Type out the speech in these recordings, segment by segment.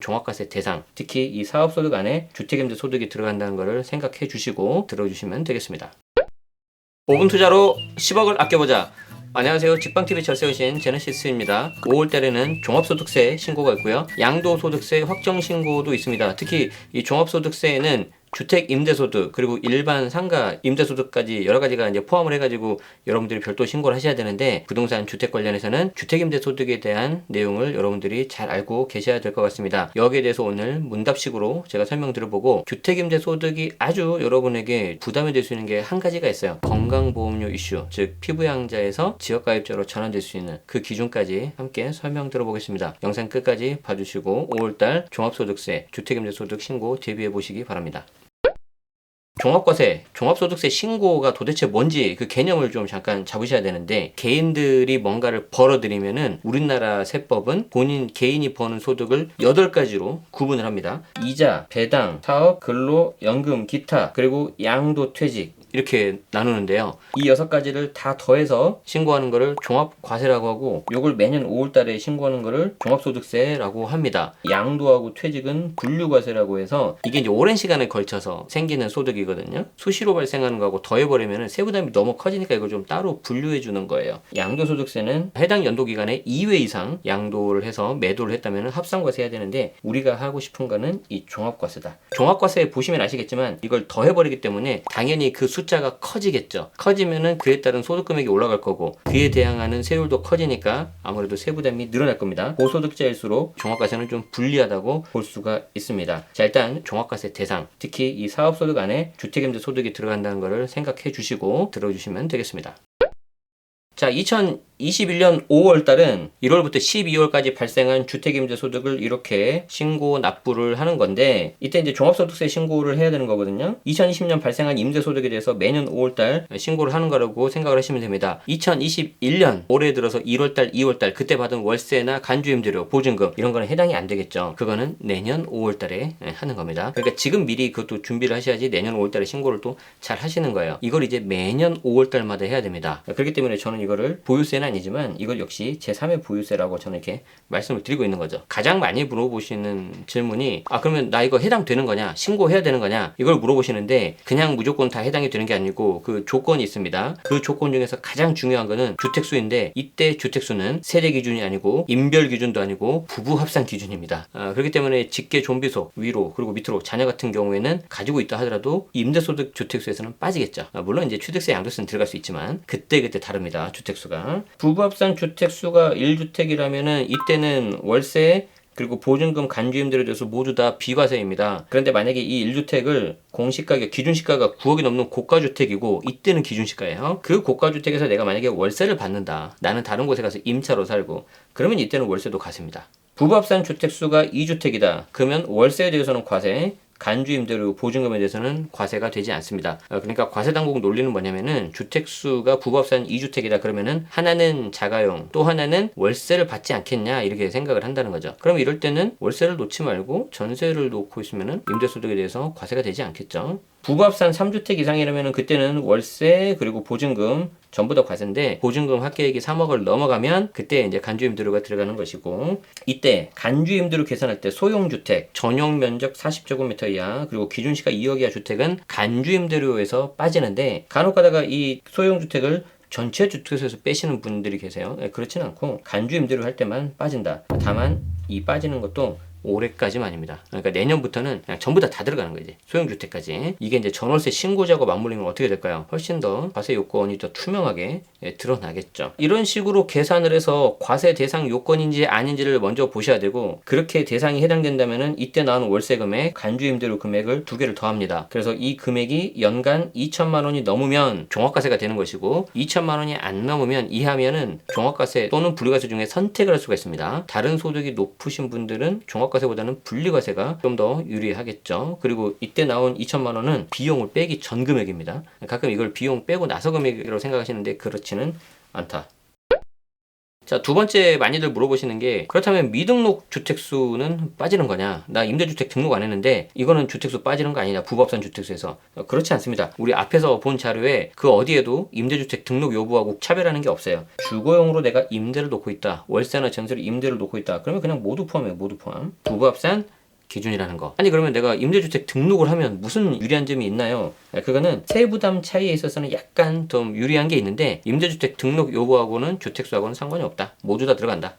종합과세 대상, 특히 이 사업소득 안에 주택임대 소득이 들어간다는 것을 생각해 주시고 들어주시면 되겠습니다. 5분 투자로 10억을 아껴보자. 안녕하세요. 직방TV 잘 세우신 제네시스입니다. 5월 달에는 종합소득세 신고가 있고요. 양도소득세 확정 신고도 있습니다. 특히 이 종합소득세에는 주택 임대소득 그리고 일반 상가 임대소득까지 여러 가지가 이제 포함을 해가지고 여러분들이 별도 신고를 하셔야 되는데 부동산 주택 관련해서는 주택 임대소득에 대한 내용을 여러분들이 잘 알고 계셔야 될 것 같습니다. 여기에 대해서 오늘 문답식으로 제가 설명 드려보고 주택 임대소득이 아주 여러분에게 부담이 될 수 있는 게 한 가지가 있어요. 건강보험료 이슈 즉 피부양자에서 지역가입자로 전환될 수 있는 그 기준까지 함께 설명 들어보겠습니다. 영상 끝까지 봐주시고 5월달 종합소득세 주택임대소득 신고 대비해 보시기 바랍니다. 종합과세, 종합소득세 신고가 도대체 뭔지 그 개념을 좀 잠깐 잡으셔야 되는데 개인들이 뭔가를 벌어들이면은 우리나라 세법은 본인 개인이 버는 소득을 8가지로 구분을 합니다. 이자, 배당, 사업, 근로, 연금, 기타, 그리고 양도 퇴직 이렇게 나누는데요. 이 여섯 가지를 다 더해서 신고하는 거를 종합과세라고 하고 요걸 매년 5월 달에 신고하는 거를 종합소득세라고 합니다. 양도하고 퇴직은 분류과세라고 해서 이게 이제 오랜 시간에 걸쳐서 생기는 소득이거든요. 수시로 발생하는 거하고 더해버리면 세부담이 너무 커지니까 이걸 좀 따로 분류해 주는 거예요. 양도소득세는 해당 연도 기간에 2회 이상 양도를 해서 매도를 했다면 합산과세 해야 되는데 우리가 하고 싶은 거는 이 종합과세다. 종합과세 보시면 아시겠지만 이걸 더해버리기 때문에 당연히 그 숫자가 커지겠죠. 커지면은 그에 따른 소득 금액이 올라갈 거고 그에 대항하는 세율도 커지니까 아무래도 세부담이 늘어날 겁니다. 고소득자일수록 종합과세는 좀 불리하다고 볼 수가 있습니다. 자 일단 종합과세 대상, 특히 이 사업소득 안에 주택임대 소득이 들어간다는 것을 생각해 주시고 들어주시면 되겠습니다. 자, 2021년 5월 달은 1월부터 12월까지 발생한 주택임대 소득을 이렇게 신고 납부를 하는 건데 이때 이제 종합소득세 신고를 해야 되는 거거든요. 2020년 발생한 임대 소득에 대해서 매년 5월 달 신고를 하는 거라고 생각을 하시면 됩니다. 2021년 올해 들어서 1월 달, 2월 달 그때 받은 월세나 간주임대료, 보증금 이런 거는 해당이 안 되겠죠. 그거는 내년 5월 달에 하는 겁니다. 그러니까 지금 미리 그것도 준비를 하셔야지 내년 5월 달에 신고를 또 잘 하시는 거예요. 이걸 이제 매년 5월 달마다 해야 됩니다. 그렇기 때문에 저는 이거를 보유세는 아니지만 이걸 역시 제3의 보유세라고 저는 이렇게 말씀을 드리고 있는 거죠. 가장 많이 물어보시는 질문이 아 그러면 나 이거 해당되는 거냐? 신고해야 되는 거냐? 이걸 물어보시는데 그냥 무조건 다 해당이 되는 게 아니고 그 조건이 있습니다. 그 조건 중에서 가장 중요한 거는 주택수인데 이때 주택수는 세대 기준이 아니고 인별 기준도 아니고 부부 합산 기준입니다. 아, 그렇기 때문에 직계 좀비속 위로 그리고 밑으로 자녀 같은 경우에는 가지고 있다 하더라도 임대소득 주택수에서는 빠지겠죠. 아, 물론 이제 취득세 양도세는 들어갈 수 있지만 그때 그때 다릅니다. 주택수가 부부합산 주택수가 1주택이라면은 이때는 월세 그리고 보증금 간주임들에 대해서 모두 다 비과세입니다. 그런데 만약에 이 1주택을 공시가격, 기준시가가 9억이 넘는 고가주택이고 이때는 기준시가예요. 그 고가주택에서 내가 만약에 월세를 받는다. 나는 다른 곳에 가서 임차로 살고 그러면 이때는 월세도 과세입니다. 부부합산 주택수가 2주택이다. 그러면 월세에 대해서는 과세, 간주임대료 보증금에 대해서는 과세가 되지 않습니다. 어, 그러니까 과세 당국 논리는 뭐냐면은 주택수가 부부합산 2주택이다 그러면은 하나는 자가용 또 하나는 월세를 받지 않겠냐 이렇게 생각을 한다는 거죠. 그럼 이럴 때는 월세를 놓지 말고 전세를 놓고 있으면은 임대소득에 대해서 과세가 되지 않겠죠. 부부합산 3주택 이상이라면 그때는 월세 그리고 보증금 전부 다 과세인데 보증금 합계액이 3억을 넘어가면 그때 이제 간주임대료가 들어가는 것이고 이때 간주임대료 계산할 때 소형주택 전용 면적 40제곱미터 이하 그리고 기준시가 2억 이하 주택은 간주임대료에서 빠지는데 간혹 가다가 이 소형주택을 전체 주택에서 빼시는 분들이 계세요. 네, 그렇진 않고 간주임대료 할 때만 빠진다. 다만 이 빠지는 것도 올해까지만입니다. 그러니까 내년부터는 그냥 전부 다 다 들어가는 거지. 소형주택까지. 이게 이제 전월세 신고자고 맞물리면 어떻게 될까요? 훨씬 더 과세 요건이 더 투명하게 예, 드러나겠죠. 이런 식으로 계산을 해서 과세 대상 요건인지 아닌지를 먼저 보셔야 되고 그렇게 대상이 해당된다면은 이때 나오는 월세 금액, 간주임대료 금액을 두 개를 더합니다. 그래서 이 금액이 연간 2천만 원이 넘으면 종합과세가 되는 것이고 2천만 원이 안 넘으면 이하면은 종합과세 또는 분리과세 중에 선택을 할 수가 있습니다. 다른 소득이 높으신 분들은 종합과세 보다는 분리과세가 좀 더 유리하겠죠. 그리고 이때 나온 2천만 원은 비용을 빼기 전 금액입니다. 가끔 이걸 비용 빼고 나서 금액으로 생각하시는데 그렇지는 않다. 자, 두 번째 많이들 물어보시는 게 그렇다면 미등록 주택수는 빠지는 거냐? 나 임대주택 등록 안 했는데 이거는 주택수 빠지는 거 아니냐? 부법산 주택수에서. 어, 그렇지 않습니다. 우리 앞에서 본 자료에 그 어디에도 임대주택 등록 여부하고 차별하는 게 없어요. 주거용으로 내가 임대를 놓고 있다. 월세나 전세로 임대를 놓고 있다. 그러면 그냥 모두 포함해요. 모두 포함. 부법산 기준이라는 거. 아니 그러면 내가 임대주택 등록을 하면 무슨 유리한 점이 있나요? 네, 그거는 세부담 차이에 있어서는 약간 좀 유리한 게 있는데 임대주택 등록 여부하고는 주택수하고는 상관이 없다. 모두 다 들어간다.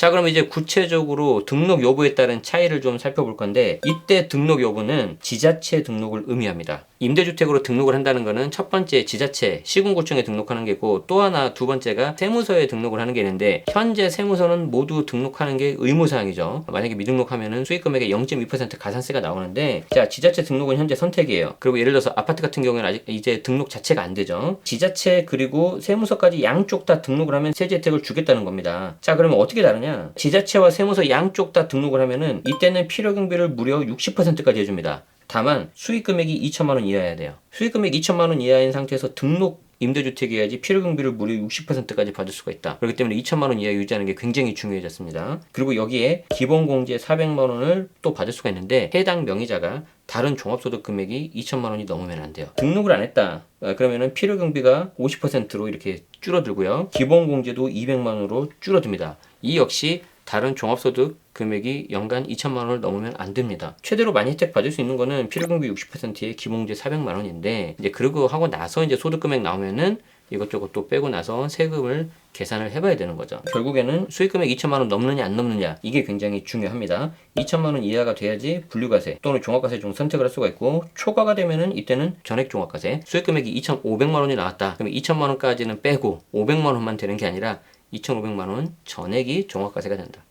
자, 그럼 이제 구체적으로 등록 여부에 따른 차이를 좀 살펴볼 건데 이때 등록 여부는 지자체 등록을 의미합니다. 임대주택으로 등록을 한다는 것은 첫 번째 지자체 시군구청에 등록하는 게 있고 또 하나 두 번째가 세무서에 등록을 하는 게 있는데 현재 세무서는 모두 등록하는 게 의무사항이죠. 만약에 미등록하면은 수익금액의 0.2% 가산세가 나오는데 자 지자체 등록은 현재 선택이에요. 그리고 예를 들어서 아파트 같은 경우에는 아직 이제 등록 자체가 안 되죠. 지자체 그리고 세무서까지 양쪽 다 등록을 하면 세제 혜택을 주겠다는 겁니다. 자 그러면 어떻게 다 르냐? 지자체와 세무서 양쪽 다 등록을 하면은 이때는 필요경비를 무려 60%까지 해줍니다. 다만 수익 금액이 2천만 원 이하여야 돼요. 수익 금액 2천만 원 이하인 상태에서 등록 임대주택이어야지 필요경비를 무려 60%까지 받을 수가 있다. 그렇기 때문에 2천만 원 이하 유지하는 게 굉장히 중요해졌습니다. 그리고 여기에 기본공제 400만 원을 또 받을 수가 있는데 해당 명의자가 다른 종합소득 금액이 2천만 원이 넘으면 안 돼요. 등록을 안 했다. 아, 그러면은 필요 경비가 50%로 이렇게 줄어들고요. 기본 공제도 200만 원으로 줄어듭니다. 이 역시 다른 종합소득 금액이 연간 2천만 원을 넘으면 안 됩니다. 최대로 많이 혜택 받을 수 있는 거는 필요경비 60%에 기본공제 400만 원인데 이제 그러고 하고 나서 이제 소득 금액 나오면은 이것저것 또 빼고 나서 세금을 계산을 해봐야 되는 거죠. 결국에는 수익금액 2천만 원 넘느냐 안 넘느냐 이게 굉장히 중요합니다. 2천만 원 이하가 돼야지 분류과세 또는 종합과세 중 선택을 할 수가 있고 초과가 되면은 이때는 전액 종합과세 수익금액이 2,500만 원이 나왔다. 그러면 2천만 원까지는 빼고 500만 원만 되는 게 아니라 2,500만 원 전액이 종합과세가 된다.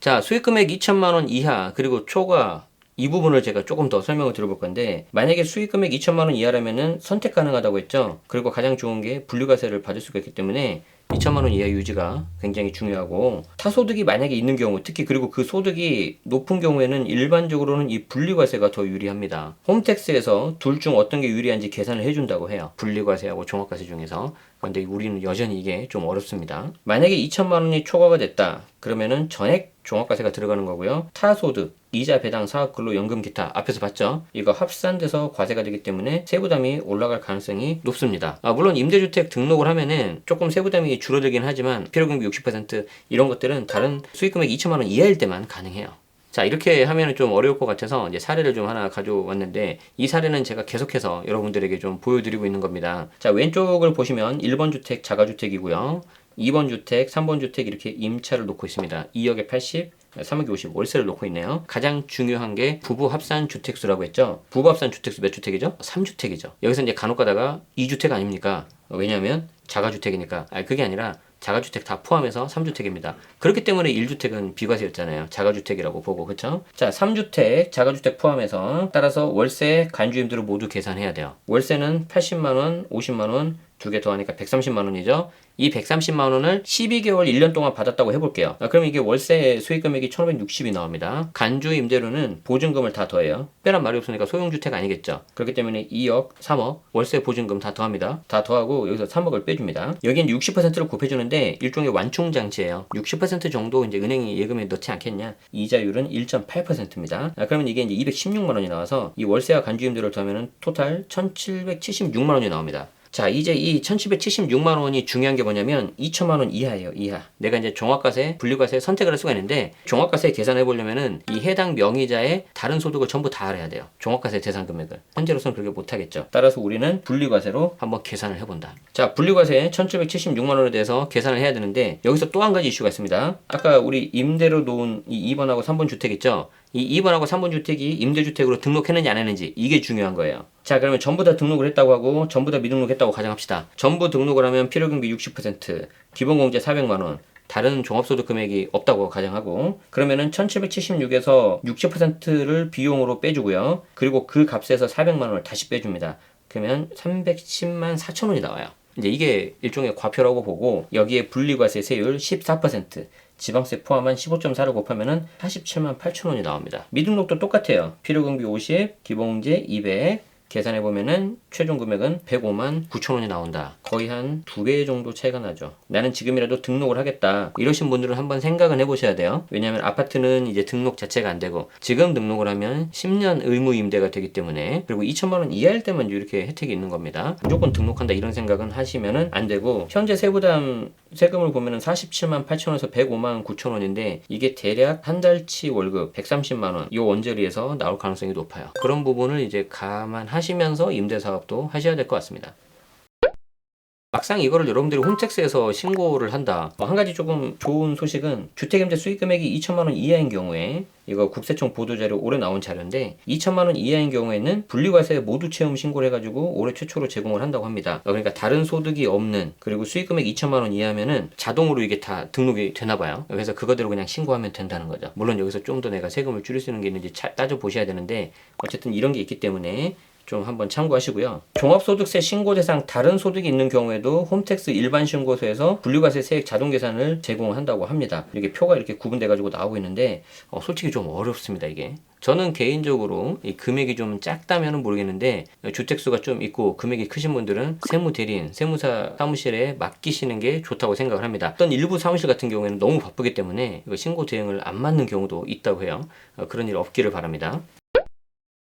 자, 수익금액 2천만 원 이하 그리고 초과 이 부분을 제가 조금 더 설명을 드려볼 건데 만약에 수익 금액 2천만 원 이하라면은 선택 가능하다고 했죠. 그리고 가장 좋은 게 분류과세를 받을 수가 있기 때문에 2천만 원 이하 유지가 굉장히 중요하고 타소득이 만약에 있는 경우 특히 그리고 그 소득이 높은 경우에는 일반적으로는 이 분리과세가 더 유리합니다. 홈택스에서 둘 중 어떤 게 유리한지 계산을 해준다고 해요. 분리과세하고 종합과세 중에서. 그런데 우리는 여전히 이게 좀 어렵습니다. 만약에 2천만 원이 초과가 됐다. 그러면은 전액 종합과세가 들어가는 거고요. 타소득, 이자 배당 사업 근로 연금 기타 앞에서 봤죠? 이거 합산돼서 과세가 되기 때문에 세부담이 올라갈 가능성이 높습니다. 아, 물론 임대주택 등록을 하면은 조금 세부담이 줄어들긴 하지만 필요경비 60% 이런 것들은 다른 수익금액 2천만 원 이하일 때만 가능해요. 자 이렇게 하면 좀 어려울 것 같아서 이제 사례를 좀 하나 가져왔는데 이 사례는 제가 계속해서 여러분들에게 좀 보여드리고 있는 겁니다. 자 왼쪽을 보시면 1번 주택 자가주택이고요. 2번 주택, 3번 주택 이렇게 임차를 놓고 있습니다. 2억에 80, 3억에 50 월세를 놓고 있네요. 가장 중요한 게 부부 합산 주택수라고 했죠. 부부 합산 주택수 몇 주택이죠? 3주택이죠. 여기서 이제 간혹 가다가 2주택 아닙니까? 왜냐하면 자가주택이니까. 아 그게 아니라 자가주택 다 포함해서 3주택입니다. 그렇기 때문에 1주택은 비과세였잖아요. 자가주택이라고 보고 그쵸? 자 3주택 자가주택 포함해서 따라서 월세 간주임들을 모두 계산해야 돼요. 월세는 80만 원, 50만 원 두 개 더하니까 130만 원이죠. 이 130만 원을 12개월 1년 동안 받았다고 해볼게요. 아, 그럼 이게 월세 수익 금액이 1,560이 나옵니다. 간주 임대료는 보증금을 다 더해요. 빼란 말이 없으니까 소형주택 아니겠죠. 그렇기 때문에 2억, 3억 월세 보증금 다 더합니다. 다 더하고 여기서 3억을 빼줍니다. 여기는 60%를 곱해주는데 일종의 완충 장치예요. 60% 정도 이제 은행이 예금에 넣지 않겠냐? 이자율은 1.8%입니다. 아, 그러면 이게 이제 216만 원이 나와서 이 월세와 간주 임대료를 더하면은 토탈 1,776만 원이 나옵니다. 자, 이제 이 1776만 원이 중요한 게 뭐냐면 2천만 원 이하예요, 이하. 내가 이제 종합과세, 분류과세 선택을 할 수가 있는데 종합과세 계산해 보려면은 이 해당 명의자의 다른 소득을 전부 다 알아야 돼요. 종합과세 대상 금액을. 현재로서는 그렇게 못 하겠죠. 따라서 우리는 분류과세로 한번 계산을 해 본다. 자, 분류과세 1776만 원에 대해서 계산을 해야 되는데 여기서 또 한 가지 이슈가 있습니다. 아까 우리 임대로 놓은 이 2번하고 3번 주택 있죠? 이 2번하고 3번 주택이 임대주택으로 등록했는지 안 했는지 이게 중요한 거예요. 자 그러면 전부 다 등록을 했다고 하고 전부 다 미등록했다고 가정합시다. 전부 등록을 하면 필요경비 60% 기본공제 400만 원 다른 종합소득 금액이 없다고 가정하고 그러면은 1776에서 60%를 비용으로 빼주고요. 그리고 그 값에서 400만 원을 다시 빼줍니다. 그러면 310만 4천 원이 나와요. 이제 이게 일종의 과표라고 보고 여기에 분리과세 세율 14% 지방세 포함한 15.4를 곱하면은 47만 8천 원이 나옵니다. 미등록도 똑같아요. 필요경비 50, 기본공제 200 계산해 보면은 최종 금액은 105만 9천 원이 나온다. 거의 한 두 배 정도 차이가 나죠. 나는 지금이라도 등록을 하겠다. 이러신 분들은 한번 생각은 해보셔야 돼요. 왜냐하면 아파트는 이제 등록 자체가 안 되고 지금 등록을 하면 10년 의무 임대가 되기 때문에 그리고 2천만 원 이하일 때만 이렇게 혜택이 있는 겁니다. 무조건 등록한다 이런 생각은 하시면은 안 되고 현재 세부담 세금을 보면은 47만 8천 원에서 105만 9천 원인데 이게 대략 한 달치 월급 130만 원이 원저리에서 나올 가능성이 높아요. 그런 부분을 이제 감안하시 면서 임대 사업도 하셔야 될 것 같습니다. 막상 이거를 여러분들이 홈택스에서 신고를 한다. 어, 한 가지 조금 좋은 소식은 주택임대 수익 금액이 2천만 원 이하인 경우에 이거 국세청 보도자료 올해 나온 자료인데 2천만 원 이하인 경우에는 분리과세 모두 채움 신고를 해가지고 올해 최초로 제공을 한다고 합니다. 어, 그러니까 다른 소득이 없는 그리고 수익 금액 2천만 원 이하면은 자동으로 이게 다 등록이 되나 봐요. 그래서 그거대로 그냥 신고하면 된다는 거죠. 물론 여기서 좀 더 내가 세금을 줄일 수 있는 게 있는지 차- 따져 보셔야 되는데 어쨌든 이런 게 있기 때문에 좀 한번 참고하시고요. 종합소득세 신고 대상 다른 소득이 있는 경우에도 홈택스 일반 신고소에서 분류과세 세액 자동 계산을 제공한다고 합니다. 이렇게 표가 이렇게 구분돼 가지고 나오고 있는데 어, 솔직히 좀 어렵습니다 이게. 저는 개인적으로 이 금액이 좀 작다면은 모르겠는데 주택수가 좀 있고 금액이 크신 분들은 세무 대리인, 세무사 사무실에 맡기시는 게 좋다고 생각을 합니다. 어떤 일부 사무실 같은 경우에는 너무 바쁘기 때문에 신고 대응을 안 맞는 경우도 있다고 해요. 어, 그런 일 없기를 바랍니다.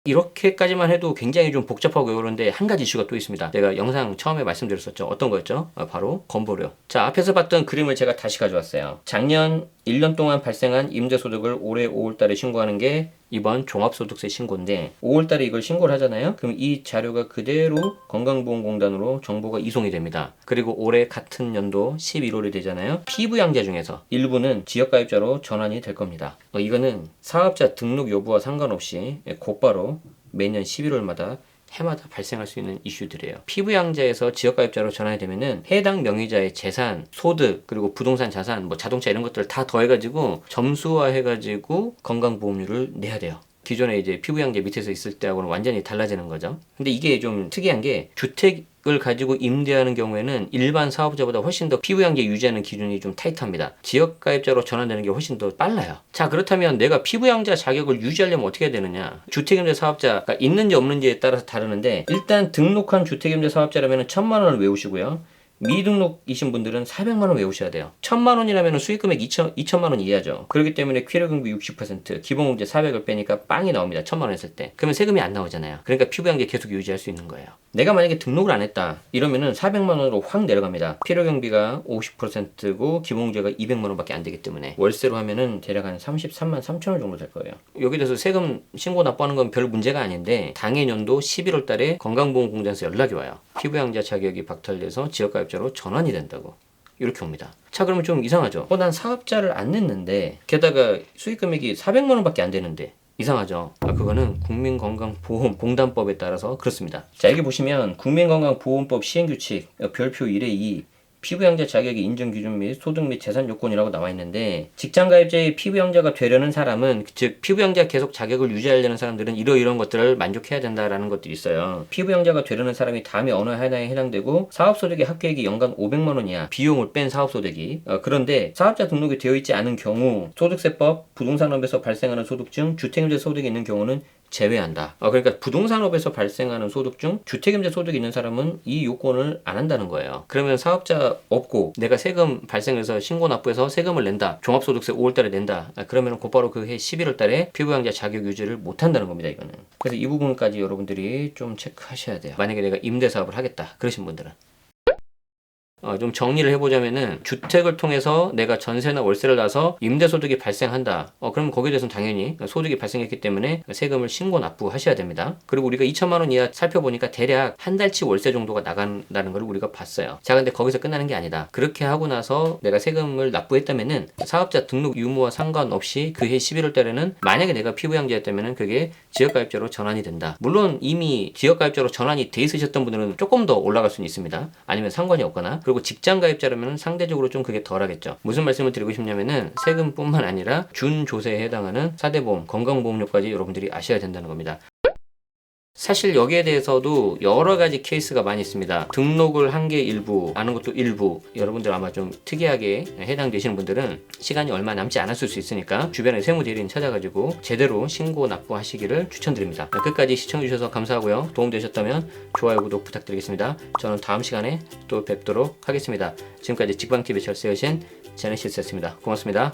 이렇게까지만 해도 굉장히 좀 복잡하고 그런데 한 가지 이슈가 또 있습니다. 제가 영상 처음에 말씀드렸었죠. 어떤 거였죠? 어, 바로 건보료. 자, 앞에서 봤던 그림을 제가 다시 가져왔어요. 작년 1년 동안 발생한 임대소득을 올해 5월달에 신고하는 게 이번 종합소득세 신고인데 5월달에 이걸 신고를 하잖아요. 그럼 이 자료가 그대로 건강보험공단으로 정보가 이송이 됩니다. 그리고 올해 같은 연도 11월이 되잖아요. 피부양자 중에서 일부는 지역가입자로 전환이 될 겁니다. 어, 이거는 사업자 등록 여부와 상관없이 곧바로 매년 11월마다 해마다 발생할 수 있는 이슈들이에요. 피부양자에서 지역가입자로 전환이 되면은 해당 명의자의 재산, 소득, 그리고 부동산 자산, 뭐 자동차 이런 것들을 다 더해가지고 점수화해가지고 건강보험료를 내야 돼요. 기존에 이제 피부양자 밑에서 있을 때하고는 완전히 달라지는 거죠. 근데 이게 좀 특이한 게 주택 을 가지고 임대하는 경우에는 일반 사업자보다 훨씬 더 피부양자 유지하는 기준이 좀 타이트합니다. 지역가입자로 전환되는 게 훨씬 더 빨라요. 자 그렇다면 내가 피부양자 자격을 유지하려면 어떻게 해야 되느냐? 주택임대 사업자가 있는지 없는지에 따라서 다르는데 일단 등록한 주택임대 사업자라면 천만 원을 외우시고요. 미등록이신 분들은 400만 원 외우셔야 돼요. 1000만 원이라면 수익금액 2천, 2천만 원 이하죠. 그렇기 때문에 필요금비 60%, 기본공제 400을 빼니까 빵이 나옵니다. 1000만 원 했을 때. 그러면 세금이 안 나오잖아요. 그러니까 피부양제 계속 유지할 수 있는 거예요. 내가 만약에 등록을 안 했다. 이러면은 400만 원으로 확 내려갑니다. 필요경비가 50%고 기본공제가 200만 원밖에 안 되기 때문에 월세로 하면은 대략 한 33만 3천 원 정도 될 거예요. 여기 대해서 세금 신고 납부하는 건 별 문제가 아닌데 당해 년도 11월 달에 건강보험공단에서 연락이 와요. 피부양자 자격이 박탈돼서 지역가 입자로 전환이 된다고. 이렇게 옵니다. 자, 그러면 좀 이상하죠? 어, 난 사업자를 안 냈는데, 게다가 수익 금액이 400만 원 밖에 안 되는데, 이상하죠? 아, 그거는 국민건강보험공단법에 따라서 그렇습니다. 자, 여기 보시면 국민건강보험법 시행규칙 어, 별표 1의 2 피부양자 자격의 인정 기준 및 소득 및 재산 요건이라고 나와 있는데 직장 가입자의 피부양자가 되려는 사람은 즉 피부양자 계속 자격을 유지하려는 사람들은 이러이러한 것들을 만족해야 된다라는 것들이 있어요. 피부양자가 되려는 사람이 다음에 어느 하나에 해당되고 사업소득의 합계액이 연간 500만 원이야. 비용을 뺀 사업소득이. 어, 그런데 사업자 등록이 되어 있지 않은 경우 소득세법 부동산업에서 발생하는 소득 중 주택임대 소득이 있는 경우는 제외한다. 어, 그러니까 부동산업에서 발생하는 소득 중 주택임대 소득이 있는 사람은 이 요건을 안 한다는 거예요. 그러면 사업자 없고 내가 세금 발생해서 신고 납부해서 세금을 낸다. 종합소득세 5월달에 낸다. 아, 그러면 곧바로 그 해 11월달에 피부양자 자격 유지를 못 한다는 겁니다. 이거는. 그래서 이 부분까지 여러분들이 좀 체크하셔야 돼요. 만약에 내가 임대 사업을 하겠다. 그러신 분들은. 어, 좀 정리를 해보자면은 주택을 통해서 내가 전세나 월세를 나서 임대소득이 발생한다. 어, 그럼 거기에 대해서는 당연히 소득이 발생했기 때문에 세금을 신고 납부하셔야 됩니다. 그리고 우리가 2천만 원 이하 살펴보니까 대략 한 달치 월세 정도가 나간다는 걸 우리가 봤어요. 자, 근데 거기서 끝나는 게 아니다. 그렇게 하고 나서 내가 세금을 납부했다면은 사업자 등록 유무와 상관없이 그해 11월 달에는 만약에 내가 피부양자였다면은 그게 지역가입자로 전환이 된다. 물론 이미 지역가입자로 전환이 돼 있으셨던 분들은 조금 더 올라갈 수는 있습니다. 아니면 상관이 없거나 그리고 직장 가입자라면 상대적으로 좀 그게 덜하겠죠. 무슨 말씀을 드리고 싶냐면은 세금뿐만 아니라 준조세에 해당하는 사대보험, 건강보험료까지 여러분들이 아셔야 된다는 겁니다. 사실 여기에 대해서도 여러 가지 케이스가 많이 있습니다. 등록을 한 게 일부, 아는 것도 일부. 여러분들 아마 좀 특이하게 해당되시는 분들은 시간이 얼마 남지 않았을 수 있으니까 주변에 세무대리인 찾아가지고 제대로 신고 납부하시기를 추천드립니다. 끝까지 시청해주셔서 감사하고요. 도움되셨다면 좋아요, 구독 부탁드리겠습니다. 저는 다음 시간에 또 뵙도록 하겠습니다. 지금까지 직방TV 철새여신 제네시스였습니다. 고맙습니다.